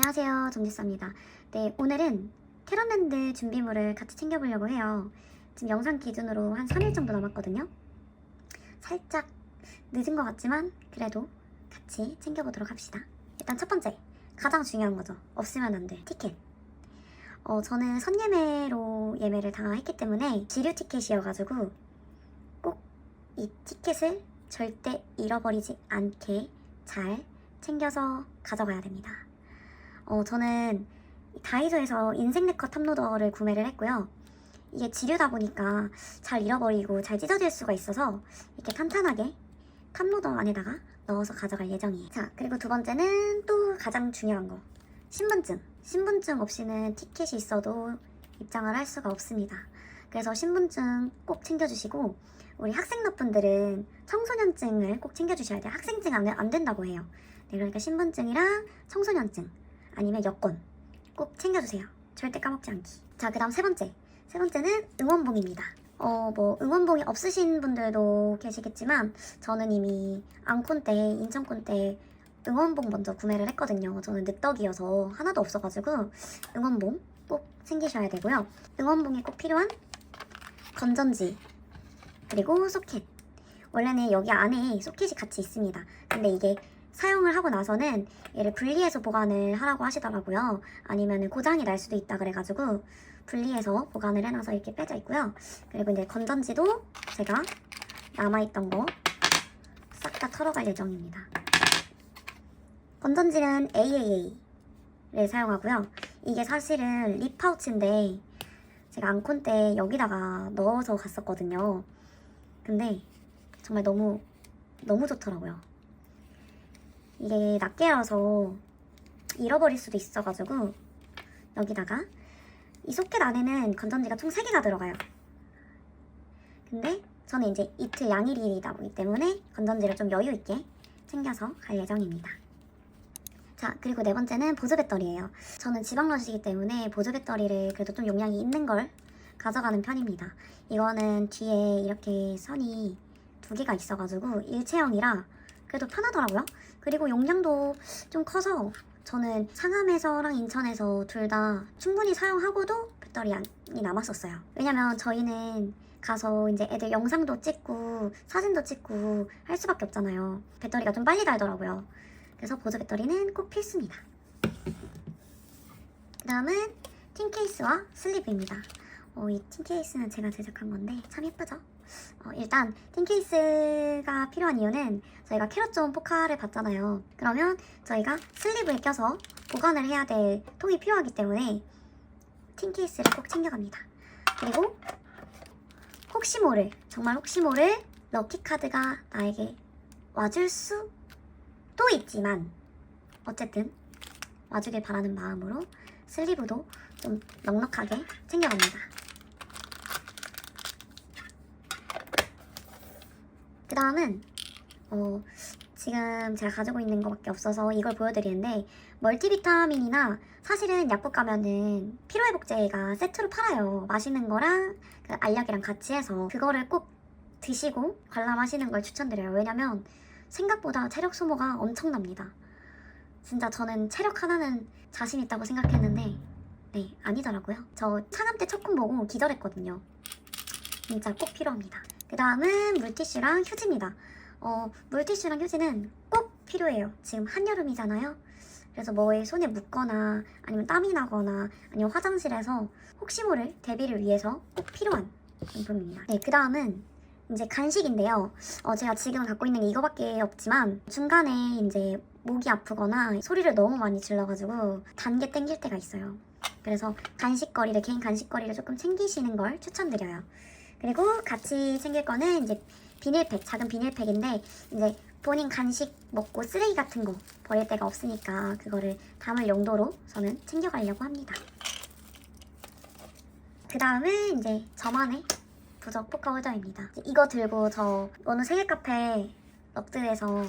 안녕하세요 정지사입니다. 네 오늘은 캐럿랜드 준비물을 같이 챙겨보려고 해요. 지금 영상 기준으로 한 3일 정도 남았거든요. 살짝 늦은 것 같지만 그래도 같이 챙겨보도록 합시다. 일단 첫 번째 가장 중요한 거죠. 없으면 안 돼. 티켓. 어 저는 선예매로 예매를 다 했기 때문에 지류 티켓이어가지고 꼭 이 티켓을 절대 잃어버리지 않게 잘 챙겨서 가져가야 됩니다. 어, 저는 다이소에서 인생 네컷 탑로더를 구매를 했고요. 이게 지류다 보니까 잘 잃어버리고 잘 찢어질 수가 있어서 이렇게 탄탄하게 탑로더 안에다가 넣어서 가져갈 예정이에요. 자, 그리고 두 번째는 또 가장 중요한 거. 신분증. 신분증 없이는 티켓이 있어도 입장을 할 수가 없습니다. 그래서 신분증 꼭 챙겨주시고 우리 학생러분들은 청소년증을 꼭 챙겨주셔야 돼요. 학생증 안, 안 된다고 해요. 네, 그러니까 신분증이랑 청소년증 아니면 여권 꼭 챙겨주세요. 절대 까먹지 않기. 자, 그 다음 세 번째. 세 번째는 응원봉입니다. 어, 뭐, 응원봉이 없으신 분들도 계시겠지만, 저는 이미 앙콘 때, 인천콘 때 응원봉 먼저 구매를 했거든요. 저는 늦덕이어서 하나도 없어가지고, 응원봉 꼭 챙기셔야 되고요. 응원봉에 꼭 필요한 건전지, 그리고 소켓. 원래는 여기 안에 소켓이 같이 있습니다. 근데 이게 사용을 하고 나서는 얘를 분리해서 보관을 하라고 하시더라고요. 아니면 고장이 날 수도 있다 그래가지고 분리해서 보관을 해놔서 이렇게 빼져 있고요. 그리고 이제 건전지도 제가 남아있던 거 싹 다 털어갈 예정입니다. 건전지는 AAA를 사용하고요. 이게 사실은 립 파우치인데 제가 앙콘 때 여기다가 넣어서 갔었거든요. 근데 정말 너무 너무 좋더라고요. 이게 낱개라서 잃어버릴 수도 있어가지고 여기다가 이 소켓 안에는 건전지가 총 3개가 들어가요. 근데 저는 이제 이틀 양일이다 보기 때문에 건전지를 좀 여유 있게 챙겨서 갈 예정입니다. 자, 그리고 네 번째는 보조 배터리예요. 저는 지방러시기 때문에 보조 배터리를 그래도 좀 용량이 있는 걸 가져가는 편입니다. 이거는 뒤에 이렇게 선이 두 개가 있어가지고 일체형이라 그래도 편하더라고요. 그리고 용량도 좀 커서 저는 상암에서랑 인천에서 둘 다 충분히 사용하고도 배터리이 남았었어요. 왜냐면 저희는 가서 이제 애들 영상도 찍고 사진도 찍고 할 수밖에 없잖아요. 배터리가 좀 빨리 닳더라고요. 그래서 보조 배터리는 꼭 필수입니다. 그 다음은 틴 케이스와 슬리브입니다. 어, 이틴 케이스는 제가 제작한 건데 참 예쁘죠? 어, 일단 틴 케이스가 필요한 이유는 저희가 캐럿존 포카를 봤잖아요. 그러면 저희가 슬리브에 껴서 보관을 해야 될 통이 필요하기 때문에 틴 케이스를 꼭 챙겨갑니다. 그리고 혹시 모를 정말 혹시 모를 럭키 카드가 나에게 와줄 수도 있지만 어쨌든 와주길 바라는 마음으로 슬리브도 좀 넉넉하게 챙겨갑니다. 다음은 어, 지금 제가 가지고 있는 것밖에 없어서 이걸 보여드리는데 멀티비타민이나 사실은 약국 가면은 피로회복제가 세트로 팔아요. 마시는 거랑 그 알약이랑 같이 해서 그거를 꼭 드시고 관람하시는 걸 추천드려요. 왜냐면 생각보다 체력 소모가 엄청납니다. 진짜 저는 체력 하나는 자신 있다고 생각했는데 네 아니더라고요. 저 창암 때 첫 콘 보고 기절했거든요. 진짜 꼭 필요합니다. 그 다음은 물티슈랑 휴지입니다. 어, 물티슈랑 휴지는 꼭 필요해요. 지금 한여름이잖아요. 그래서 뭐에 손에 묻거나 아니면 땀이 나거나 아니면 화장실에서 혹시 모를 대비를 위해서 꼭 필요한 용품입니다. 네, 그 다음은 이제 간식인데요. 어, 제가 지금 갖고 있는 게 이거밖에 없지만 중간에 이제 목이 아프거나 소리를 너무 많이 질러가지고 단게 땡길 때가 있어요. 그래서 간식거리를 개인 간식거리를 조금 챙기시는 걸 추천드려요. 그리고 같이 챙길 거는 이제 비닐팩, 작은 비닐팩인데 이제 본인 간식 먹고 쓰레기 같은 거 버릴 데가 없으니까 그거를 담을 용도로 저는 챙겨가려고 합니다. 그 다음은 이제 저만의 부적 포카 홀더입니다. 이거 들고 저 어느 생일 카페 럭드에서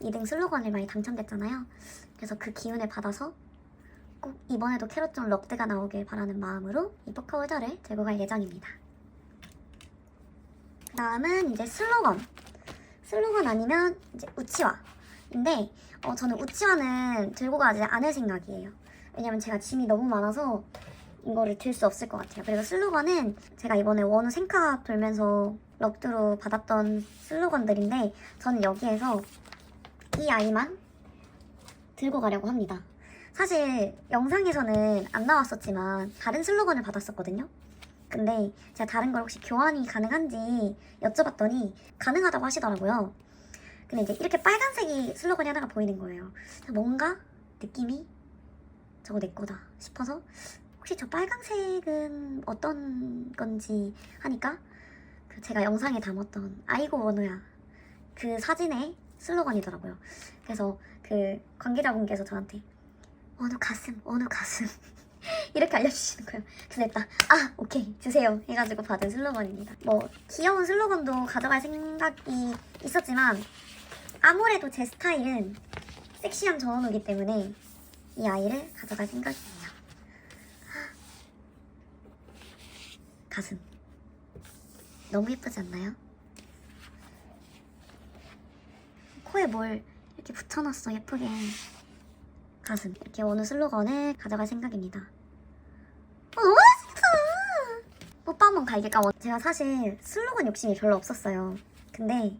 2등 슬로건을 많이 당첨됐잖아요. 그래서 그 기운을 받아서 꼭 이번에도 캐럿존 럭드가 나오길 바라는 마음으로 이 포카 홀더를 들고 갈 예정입니다. 그 다음은 이제 슬로건. 슬로건 아니면 이제 우치와. 근데 어, 저는 우치와는 들고 가지 않을 생각이에요. 왜냐면 제가 짐이 너무 많아서 이거를 들 수 없을 것 같아요. 그리고 슬로건은 제가 이번에 원우 생카 돌면서 럭드로 받았던 슬로건들인데 저는 여기에서 이 아이만 들고 가려고 합니다. 사실 영상에서는 안 나왔었지만 다른 슬로건을 받았었거든요. 근데 제가 다른 걸 혹시 교환이 가능한지 여쭤봤더니 가능하다고 하시더라고요. 근데 이제 이렇게 빨간색이 슬로건이 하나가 보이는 거예요. 뭔가 느낌이 저거 내 거다 싶어서 혹시 저 빨간색은 어떤 건지 하니까 그 제가 영상에 담았던 아이고 원우야 그 사진의 슬로건이더라고요. 그래서 그 관계자분께서 저한테 원우 가슴 원우 가슴 이렇게 알려주시는 거예요. 그래서. 아 오케이 주세요 해가지고 받은 슬로건입니다. 뭐 귀여운 슬로건도 가져갈 생각이 있었지만 아무래도 제 스타일은 섹시한 전원우기 때문에 이 아이를 가져갈 생각이에요. 가슴 너무 예쁘지 않나요? 코에 뭘 이렇게 붙여놨어 예쁘게 가슴 이렇게 어느 슬로건을 가져갈 생각입니다. 어, 너무 맛있다. 뽀빠 한번 갈길까? 제가 사실 슬로건 욕심이 별로 없었어요. 근데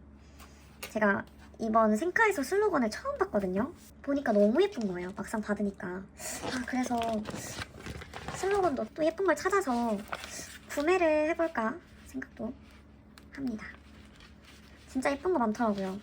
제가 이번 생카에서 슬로건을 처음 봤거든요. 보니까 너무 예쁜 거예요. 막상 받으니까. 아, 그래서 슬로건도 또 예쁜 걸 찾아서 구매를 해볼까 생각도 합니다. 진짜 예쁜 거 많더라고요.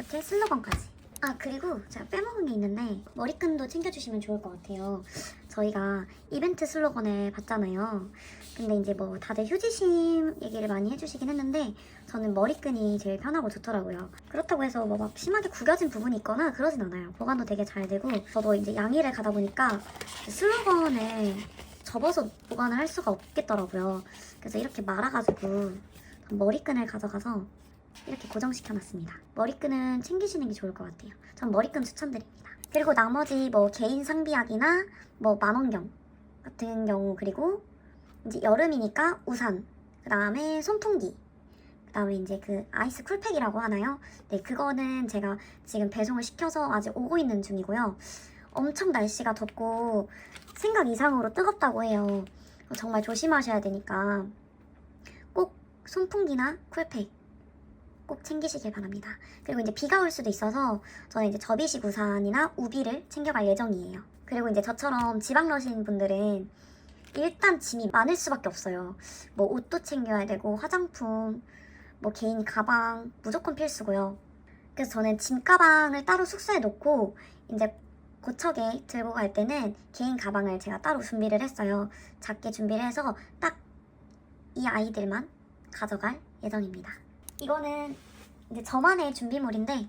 이렇게 슬로건까지. 아 그리고 제가 빼먹은 게 있는데 머리끈도 챙겨주시면 좋을 것 같아요. 저희가 이벤트 슬로건을 봤잖아요. 근데 이제 뭐 다들 휴지심 얘기를 많이 해주시긴 했는데 저는 머리끈이 제일 편하고 좋더라고요. 그렇다고 해서 뭐 막 심하게 구겨진 부분이 있거나 그러진 않아요. 보관도 되게 잘 되고 저도 이제 양의를 가다 보니까 그 슬로건을 접어서 보관을 할 수가 없겠더라고요. 그래서 이렇게 말아가지고 머리끈을 가져가서 이렇게 고정시켜 놨습니다. 머리끈은 챙기시는 게 좋을 것 같아요. 전 머리끈 추천드립니다. 그리고 나머지 뭐 개인 상비약이나 뭐 만원경 같은 경우 그리고 이제 여름이니까 우산, 그 다음에 선풍기, 그 다음에 이제 그 아이스 쿨팩이라고 하나요? 네, 그거는 제가 지금 배송을 시켜서 아직 오고 있는 중이고요. 엄청 날씨가 덥고 생각 이상으로 뜨겁다고 해요. 정말 조심하셔야 되니까 꼭 손풍기나 쿨팩 꼭 챙기시길 바랍니다. 그리고 이제 비가 올 수도 있어서 저는 이제 접이식 우산이나 우비를 챙겨갈 예정이에요. 그리고 이제 저처럼 지방 러신 분들은 일단 짐이 많을 수밖에 없어요. 뭐 옷도 챙겨야 되고 화장품, 뭐 개인 가방 무조건 필수고요. 그래서 저는 짐 가방을 따로 숙소에 놓고 이제 고척에 들고 갈 때는 개인 가방을 제가 따로 준비를 했어요. 작게 준비를 해서 딱 이 아이들만 가져갈 예정입니다. 이거는 이제 저만의 준비물인데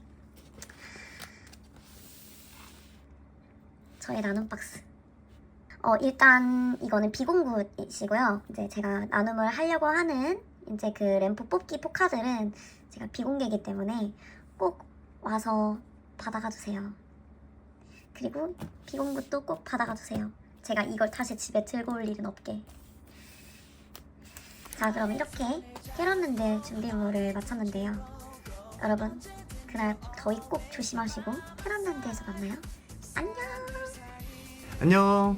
저의 나눔 박스. 어 일단 이거는 비공구이시고요. 이제 제가 나눔을 하려고 하는 이제 그 램프 뽑기 포카들은 제가 비공개이기 때문에 꼭 와서 받아가 주세요. 그리고 비공구도 꼭 받아가 주세요. 제가 이걸 다시 집에 들고 올 일은 없게. 자 그럼 이렇게 캐럿랜드 준비물을 마쳤는데요. 여러분 그날 더위 꼭 조심하시고 캐럿랜드에서 만나요. 안녕. 안녕.